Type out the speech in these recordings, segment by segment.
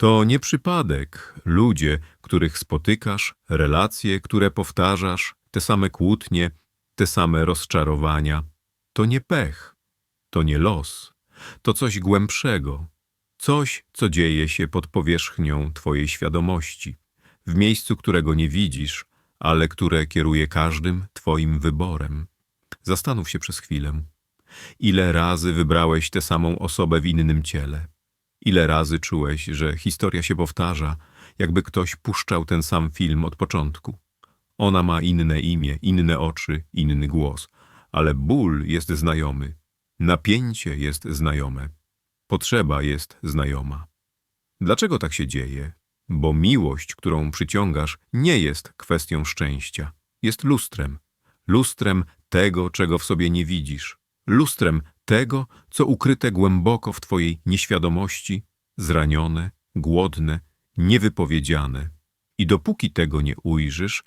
To nie przypadek. Ludzie, których spotykasz, relacje, które powtarzasz, te same kłótnie, te same rozczarowania. To nie pech, to nie los, to coś głębszego, coś, co dzieje się pod powierzchnią Twojej świadomości, w miejscu, którego nie widzisz, ale które kieruje każdym Twoim wyborem. Zastanów się przez chwilę. Ile razy wybrałeś tę samą osobę w innym ciele? Ile razy czułeś, że historia się powtarza, jakby ktoś puszczał ten sam film od początku? Ona ma inne imię, inne oczy, inny głos, ale ból jest znajomy, napięcie jest znajome, potrzeba jest znajoma. Dlaczego tak się dzieje? Bo miłość, którą przyciągasz, nie jest kwestią szczęścia, jest lustrem, lustrem tego, czego w sobie nie widzisz, lustrem tego, co ukryte głęboko w Twojej nieświadomości, zranione, głodne, niewypowiedziane. I dopóki tego nie ujrzysz,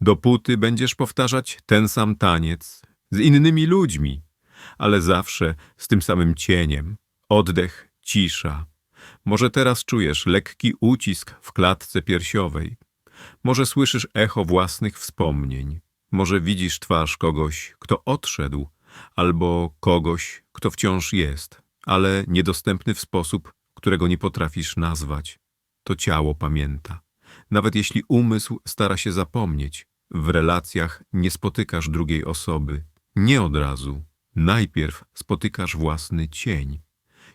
dopóty będziesz powtarzać ten sam taniec z innymi ludźmi, ale zawsze z tym samym cieniem. Oddech, cisza. Może teraz czujesz lekki ucisk w klatce piersiowej. Może słyszysz echo własnych wspomnień. Może widzisz twarz kogoś, kto odszedł, albo kogoś, kto wciąż jest, ale niedostępny w sposób, którego nie potrafisz nazwać. To ciało pamięta. Nawet jeśli umysł stara się zapomnieć, w relacjach nie spotykasz drugiej osoby. Nie od razu. Najpierw spotykasz własny cień.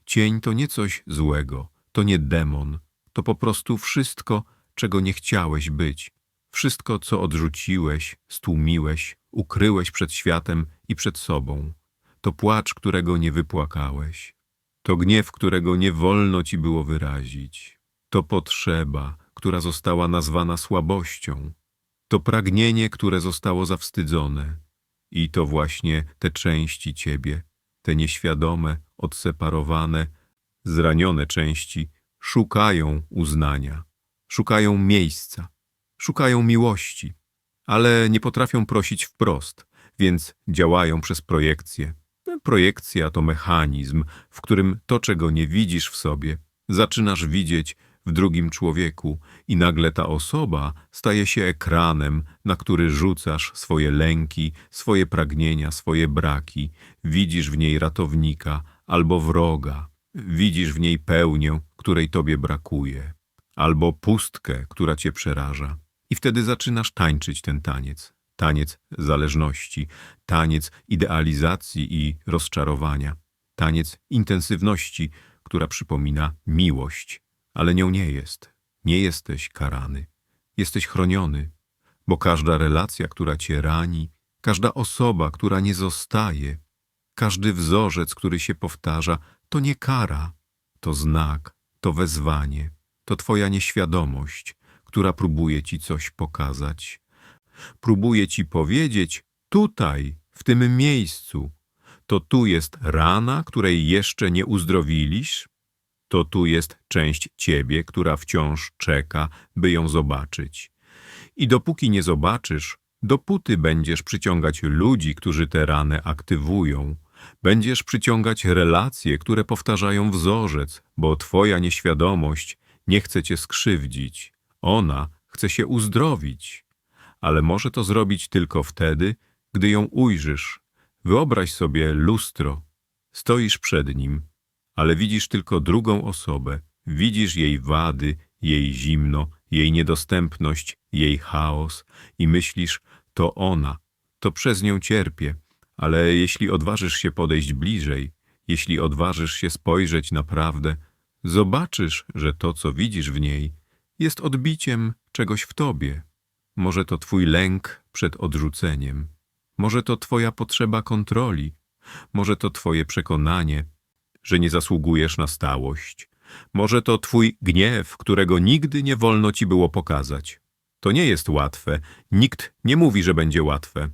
Cień to nie coś złego, to nie demon, to po prostu wszystko, czego nie chciałeś być. Wszystko, co odrzuciłeś, stłumiłeś, ukryłeś przed światem i przed sobą. To płacz, którego nie wypłakałeś. To gniew, którego nie wolno ci było wyrazić. To potrzeba, która została nazwana słabością. To pragnienie, które zostało zawstydzone. I to właśnie te części ciebie, te nieświadome, odseparowane, zranione części, szukają uznania, szukają miejsca, szukają miłości, ale nie potrafią prosić wprost, więc działają przez projekcję. Projekcja to mechanizm, w którym to, czego nie widzisz w sobie, zaczynasz widzieć w drugim człowieku i nagle ta osoba staje się ekranem, na który rzucasz swoje lęki, swoje pragnienia, swoje braki. Widzisz w niej ratownika albo wroga. Widzisz w niej pełnię, której tobie brakuje, albo pustkę, która cię przeraża. I wtedy zaczynasz tańczyć ten taniec. Taniec zależności, taniec idealizacji i rozczarowania, taniec intensywności, która przypomina miłość, ale nią nie jest. Nie jesteś karany. Jesteś chroniony, bo każda relacja, która cię rani, każda osoba, która nie zostaje, każdy wzorzec, który się powtarza, to nie kara, to znak, to wezwanie, to twoja nieświadomość, która próbuje ci coś pokazać. Próbuje ci powiedzieć, tutaj, w tym miejscu, to tu jest rana, której jeszcze nie uzdrowiliś, to tu jest część ciebie, która wciąż czeka, by ją zobaczyć. I dopóki nie zobaczysz, dopóty będziesz przyciągać ludzi, którzy tę ranę aktywują. Będziesz przyciągać relacje, które powtarzają wzorzec, bo twoja nieświadomość nie chce cię skrzywdzić. Ona chce się uzdrowić, ale może to zrobić tylko wtedy, gdy ją ujrzysz. Wyobraź sobie lustro. Stoisz przed nim, ale widzisz tylko drugą osobę. Widzisz jej wady, jej zimno, jej niedostępność, jej chaos i myślisz, to ona, to przez nią cierpię. Ale jeśli odważysz się podejść bliżej, jeśli odważysz się spojrzeć naprawdę, zobaczysz, że to, co widzisz w niej, jest odbiciem czegoś w tobie. Może to twój lęk przed odrzuceniem, może to twoja potrzeba kontroli, może to twoje przekonanie, że nie zasługujesz na stałość, może to twój gniew, którego nigdy nie wolno ci było pokazać. To nie jest łatwe, nikt nie mówi, że będzie łatwe,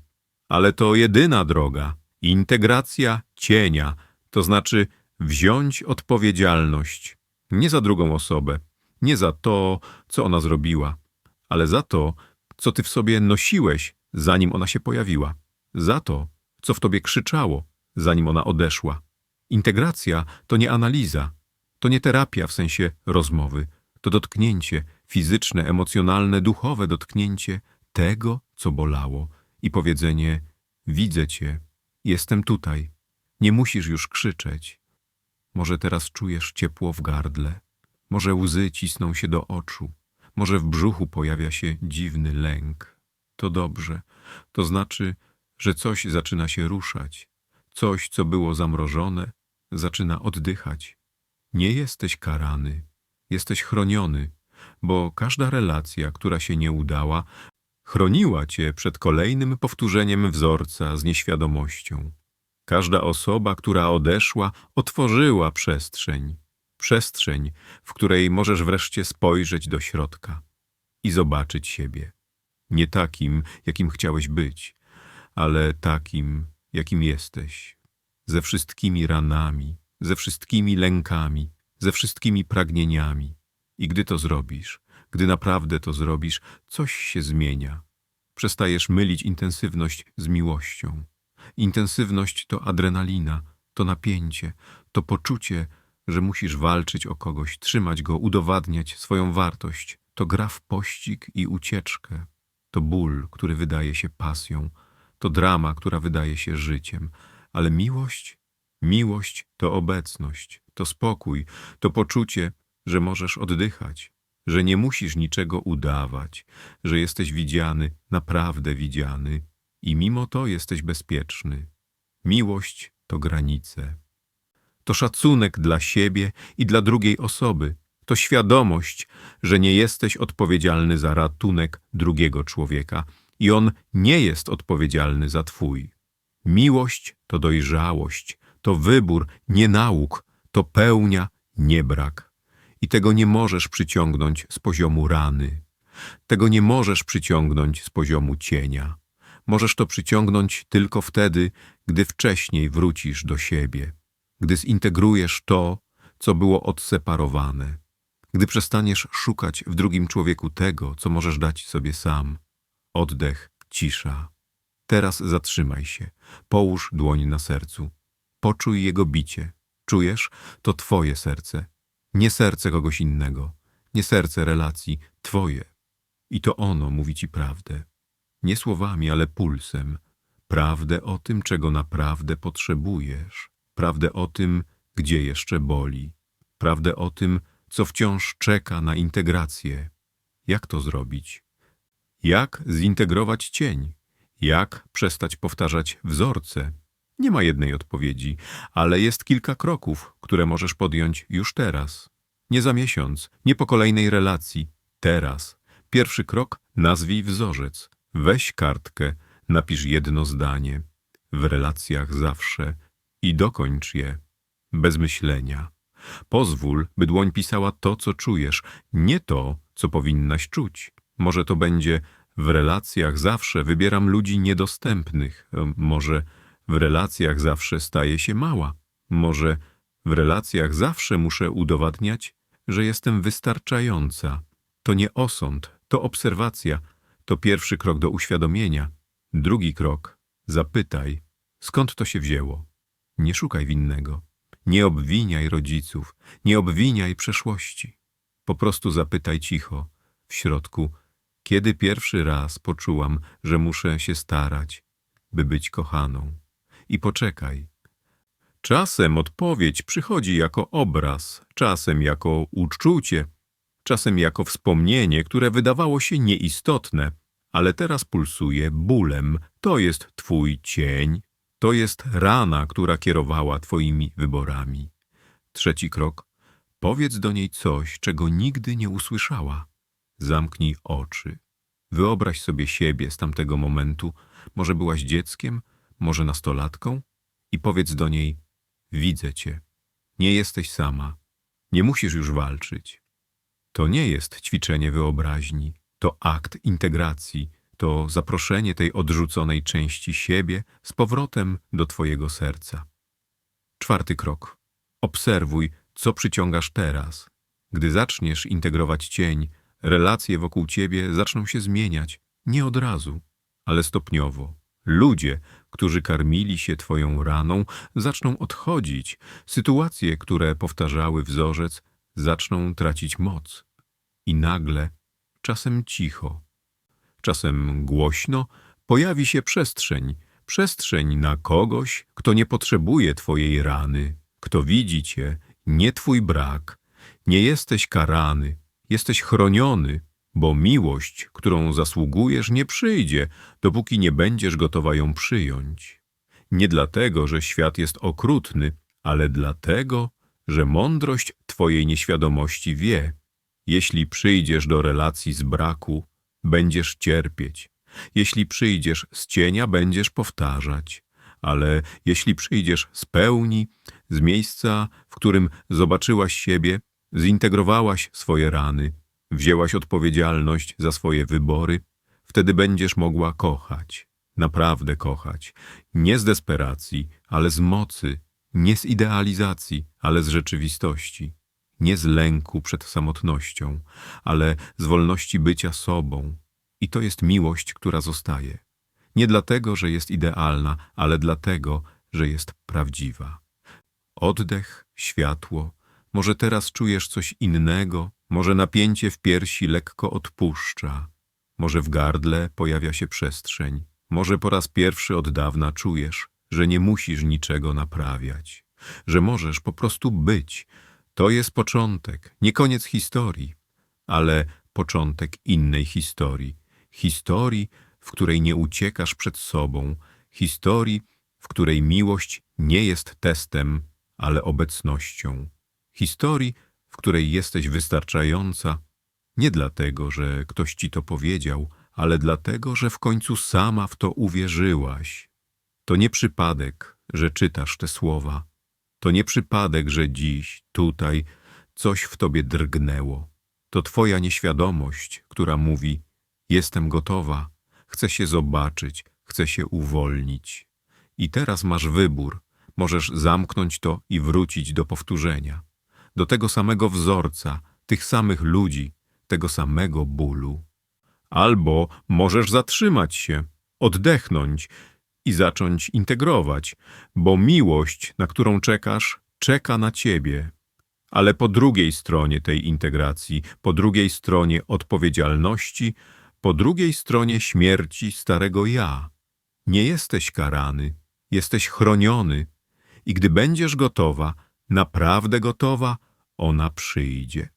ale to jedyna droga. Integracja cienia, to znaczy wziąć odpowiedzialność. Nie za drugą osobę, nie za to, co ona zrobiła, ale za to, co ty w sobie nosiłeś, zanim ona się pojawiła, za to, co w tobie krzyczało, zanim ona odeszła. Integracja to nie analiza, to nie terapia w sensie rozmowy, To dotknięcie fizyczne, emocjonalne, duchowe dotknięcie tego, co bolało i powiedzenie widzę cię, jestem tutaj, nie musisz już krzyczeć. Może teraz czujesz ciepło w gardle, może łzy cisną się do oczu, może w brzuchu pojawia się dziwny lęk. To dobrze, to znaczy, że coś zaczyna się ruszać, coś, co było zamrożone, zaczyna oddychać. Nie jesteś karany, jesteś chroniony, bo każda relacja, która się nie udała, chroniła cię przed kolejnym powtórzeniem wzorca z nieświadomością. Każda osoba, która odeszła, otworzyła przestrzeń. Przestrzeń, w której możesz wreszcie spojrzeć do środka i zobaczyć siebie. Nie takim, jakim chciałeś być, ale takim, jakim jesteś. Ze wszystkimi ranami, ze wszystkimi lękami, ze wszystkimi pragnieniami. I gdy to zrobisz, gdy naprawdę to zrobisz, coś się zmienia. Przestajesz mylić intensywność z miłością. Intensywność to adrenalina, to napięcie, to poczucie, że musisz walczyć o kogoś, trzymać go, udowadniać swoją wartość. To gra w pościg i ucieczkę. To ból, który wydaje się pasją. To drama, która wydaje się życiem. Ale miłość? Miłość to obecność, to spokój, to poczucie, że możesz oddychać, że nie musisz niczego udawać, że jesteś widziany, naprawdę widziany i mimo to jesteś bezpieczny. Miłość to granice. To szacunek dla siebie i dla drugiej osoby. To świadomość, że nie jesteś odpowiedzialny za ratunek drugiego człowieka i on nie jest odpowiedzialny za twój. Miłość to dojrzałość, to wybór, nie nauk, to pełnia, nie brak. I tego nie możesz przyciągnąć z poziomu rany. Tego nie możesz przyciągnąć z poziomu cienia. Możesz to przyciągnąć tylko wtedy, gdy wcześniej wrócisz do siebie, gdy zintegrujesz to, co było odseparowane, gdy przestaniesz szukać w drugim człowieku tego, co możesz dać sobie sam. Oddech, cisza. Teraz zatrzymaj się, połóż dłoń na sercu. Poczuj jego bicie. Czujesz? To twoje serce. Nie serce kogoś innego. Nie serce relacji. Twoje. I to ono mówi ci prawdę. Nie słowami, ale pulsem. Prawdę o tym, czego naprawdę potrzebujesz. Prawdę o tym, gdzie jeszcze boli. Prawdę o tym, co wciąż czeka na integrację. Jak to zrobić? Jak zintegrować cień? Jak przestać powtarzać wzorce? Nie ma jednej odpowiedzi, ale jest kilka kroków, które możesz podjąć już teraz. Nie za miesiąc, nie po kolejnej relacji. Teraz. Pierwszy krok nazwij wzorzec. Weź kartkę, napisz jedno zdanie. W relacjach zawsze i dokończ je. Bez myślenia. Pozwól, by dłoń pisała to, co czujesz, nie to, co powinnaś czuć. Może to będzie w relacjach zawsze wybieram ludzi niedostępnych, e, może w relacjach zawsze staję się mała. Może w relacjach zawsze muszę udowadniać, że jestem wystarczająca. To nie osąd, to obserwacja, to pierwszy krok do uświadomienia. Drugi krok zapytaj, skąd to się wzięło. Nie szukaj winnego. Nie obwiniaj rodziców, nie obwiniaj przeszłości. Po prostu zapytaj cicho, w środku, kiedy pierwszy raz poczułam, że muszę się starać, by być kochaną i poczekaj. Czasem odpowiedź przychodzi jako obraz, czasem jako uczucie, czasem jako wspomnienie, które wydawało się nieistotne, ale teraz pulsuje bólem. To jest twój cień, to jest rana, która kierowała twoimi wyborami. Trzeci krok. Powiedz do niej coś, czego nigdy nie usłyszała. Zamknij oczy. Wyobraź sobie siebie z tamtego momentu. Może byłaś dzieckiem, może nastolatką, i powiedz do niej: Widzę cię. Nie jesteś sama. Nie musisz już walczyć. To nie jest ćwiczenie wyobraźni, to akt integracji, to zaproszenie tej odrzuconej części siebie z powrotem do Twojego serca. Czwarty krok. Obserwuj, co przyciągasz teraz. Gdy zaczniesz integrować cień, relacje wokół Ciebie zaczną się zmieniać, nie od razu, ale stopniowo. Ludzie, którzy karmili się Twoją raną, zaczną odchodzić. Sytuacje, które powtarzały wzorzec, zaczną tracić moc. i nagle, czasem cicho, czasem głośno, pojawi się przestrzeń, przestrzeń na kogoś, kto nie potrzebuje twojej rany, kto widzi cię, nie twój brak, nie jesteś karany, jesteś chroniony, bo miłość, którą zasługujesz, nie przyjdzie, dopóki nie będziesz gotowa ją przyjąć. Nie dlatego, że świat jest okrutny, ale dlatego, że mądrość twojej nieświadomości wie, jeśli przyjdziesz do relacji z braku, będziesz cierpieć. Jeśli przyjdziesz z cienia, będziesz powtarzać. Ale jeśli przyjdziesz z pełni, z miejsca, w którym zobaczyłaś siebie, zintegrowałaś swoje rany, wzięłaś odpowiedzialność za swoje wybory, wtedy będziesz mogła kochać, naprawdę kochać. Nie z desperacji, ale z mocy, nie z idealizacji, ale z rzeczywistości. Nie z lęku przed samotnością, ale z wolności bycia sobą. I to jest miłość, która zostaje. Nie dlatego, że jest idealna, ale dlatego, że jest prawdziwa. Oddech, światło. Może teraz czujesz coś innego, może napięcie w piersi lekko odpuszcza, może w gardle pojawia się przestrzeń, może po raz pierwszy od dawna czujesz, że nie musisz niczego naprawiać, że możesz po prostu być. To jest początek, nie koniec historii, ale początek innej historii. Historii, w której nie uciekasz przed sobą, historii, w której miłość nie jest testem, ale obecnością. Historii, w której jesteś wystarczająca, nie dlatego, że ktoś ci to powiedział, ale dlatego, że w końcu sama w to uwierzyłaś. To nie przypadek, że czytasz te słowa. To nie przypadek, że dziś, tutaj, coś w tobie drgnęło. To twoja nieświadomość, która mówi: Jestem gotowa, chcę się zobaczyć, chcę się uwolnić. I teraz masz wybór. Możesz zamknąć to i wrócić do powtórzenia, do tego samego wzorca, tych samych ludzi, tego samego bólu. Albo możesz zatrzymać się, oddechnąć i zacząć integrować, bo miłość, na którą czekasz, czeka na ciebie. Ale po drugiej stronie tej integracji, po drugiej stronie odpowiedzialności, po drugiej stronie śmierci starego ja. Nie jesteś karany, jesteś chroniony i gdy będziesz gotowa, naprawdę gotowa, ona przyjdzie.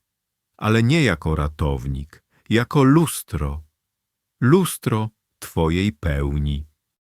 Ale nie jako ratownik, jako lustro. Lustro twojej pełni.